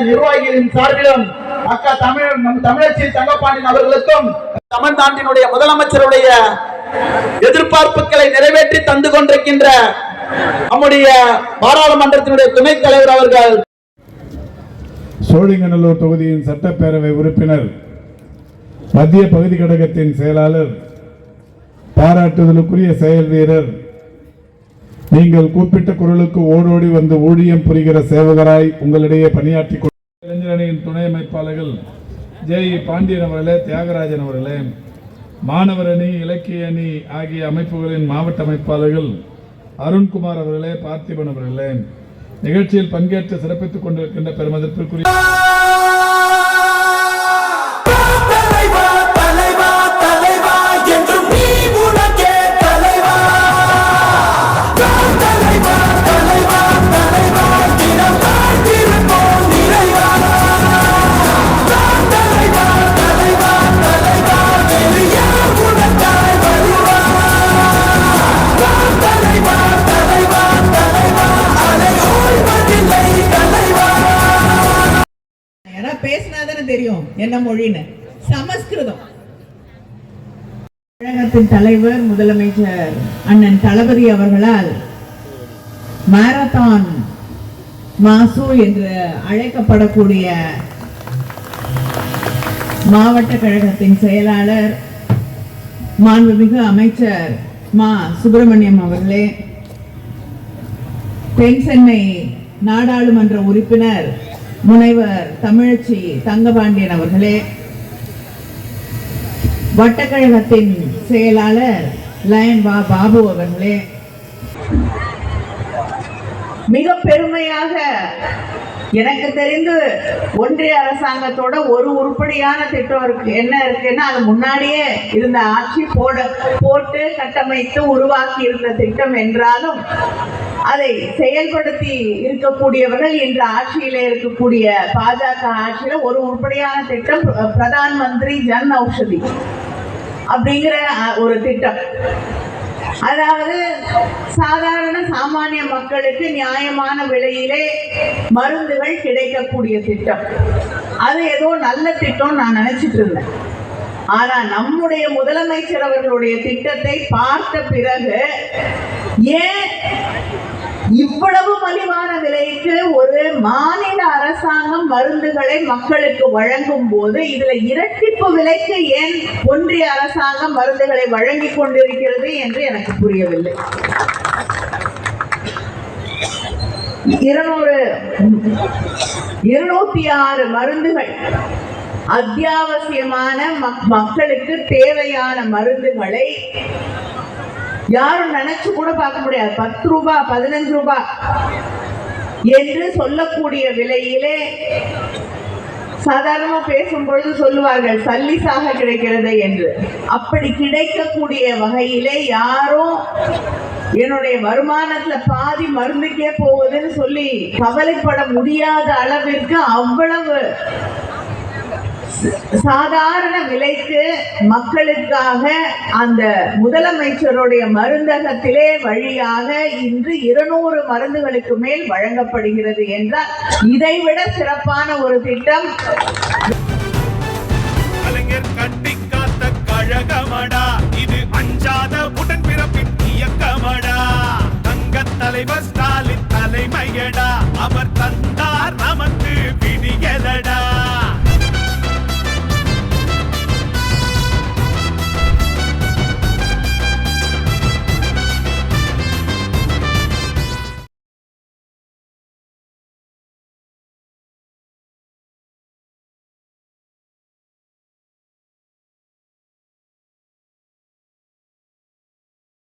நிர்வாகிகளின் சார்பிலும் அக்கா தமிழ் நம் தமிழச்சி தங்கப்பாண்டியன் அவர்களுக்கும் தமிழ்நாட்டினுடைய முதலமைச்சருடைய எதிர்பார்ப்புகளை நிறைவேற்றி தந்து கொண்டிருக்கின்ற நம்முடைய பாராளுமன்றத்தினுடைய துணைத் தலைவர் அவர்கள். சோழிங்கநல்லூர் தொகுதியின் சட்டப்பேரவை உறுப்பினர் மத்திய பகுதி கழகத்தின் செயலாளர் பாராட்டுதலுக்குரிய செயல் வீரர் நீங்கள் கூப்பிட்ட குரலுக்கு ஓடோடி வந்து ஊழியம் புரிகிற சேவகராய் உங்களிடையே பணியாற்றி கொண்டு இளைஞரணியின் துணை அமைப்பாளர்கள் ஜே பாண்டியன் அவர்களே தியாகராஜன் அவர்களே மாணவர் அணி இலக்கிய அணி ஆகிய அமைப்புகளின் மாவட்ட அமைப்பாளர்கள் அருண்குமார் அவர்களே பார்த்திபன் அவர்களே நிகழ்ச்சியில் பங்கேற்று சிறப்பித்துக் கொண்டிருக்கின்ற பெருமதிப்பிற்குரிய பேசினாதானே தெரியும் என்ன மொழின்னு? சமஸ்கிருதம். தமிழகத்தின் தலைவர் முதலமைச்சர் அண்ணன் தளபதி அவர்களால் மாரத்தான் மாசு என்று அழைக்கப்படக்கூடிய மாவட்ட கழகத்தின் செயலாளர் மாண்புமிகு அமைச்சர் மா. சுப்பிரமணியம் அவர்களே தென் சென்னை நாடாளுமன்ற உறுப்பினர் முனைவர் தமிழச்சி தங்கபாண்டியன் அவர்களே வட்டக்கழகத்தின் செயலாளர் லயன் பா பாபு அவர்களே மிக பெருமையாக எனக்கு தெரிந்து ஒன்றிய அரசாங்கத்தோட ஒரு உருப்படியான திட்டம் இருக்கு. என்ன இருக்குன்னா அது முன்னாடியே இருந்த ஆட்சி போட போட்டு கட்டமைத்து உருவாக்கி இருந்த திட்டம் என்றாலும் அதை செயல்படுத்தி இருக்கக்கூடியவர்கள் இன்று ஆட்சியில இருக்கக்கூடிய பாஜக ஆட்சியில ஒரு உருப்படியான திட்டம் பிரதான் மந்திரி ஜன் ஔஷதி அப்படிங்கிற ஒரு திட்டம். அதாவது சாதாரண சாமானிய மக்களுக்கு நியாயமான விலையிலே மருந்துகள் கிடைக்கக்கூடிய திட்டம். அது ஏதோ நல்ல திட்டம் நான் நினைச்சிட்டு இருந்தேன். ஆனா நம்முடைய முதலமைச்சர் அவர்களுடைய திட்டத்தை பார்த்த பிறகு ஏன் இவ்வளவு மலிவான விலை இன்றைக்கு ஒரு மாநில அரசாங்கம் மருந்துகளை மக்களுக்கு வழங்கும் போது இதுல இரட்டிப்பு விலைக்கு ஏன் ஒன்றிய அரசாங்கம் மருந்துகளை வழங்கி கொண்டிருக்கிறது என்று எனக்கு புரியவில்லை. இருநூறு இருநூத்தி ஆறு மருந்துகள் அத்தியாவசியமான மக்- மக்களுக்கு தேவையான மருந்துகளை யாரும் நினைச்சு கூட பார்க்க முடியாது. பத்து ரூபாய் பதினஞ்சு ரூபாய் என்று சொல்லக்கூடிய விலையிலே சாதாரணமா பேசும் பொழுது சொல்லுவார்கள் சல்லிசாக கிடைக்கிறது என்று. அப்படி கிடைக்கக்கூடிய வகையிலே யாரும் என்னுடைய வருமானத்துல பாதி மருந்துக்கே போகுதுன்னு சொல்லி கவலைப்பட முடியாத அளவிற்கு அவ்வளவு சாதாரண விலைக்கு மக்களுக்காக அந்த முதலமைச்சருடைய மருந்தகத்திலே வழியாக இன்று இருநூறு மருந்துகளுக்கு மேல் வழங்கப்படுகிறது என்றால் இதைவிட சிறப்பான ஒரு திட்டம். கட்டி காத்த கழகமடா. இது அஞ்சாத உடன்பிறப்பின் இயக்கமடா. தங்க தலைவர் ஸ்டாலின் தலைமையடா. அவர் தந்தார் நமக்கு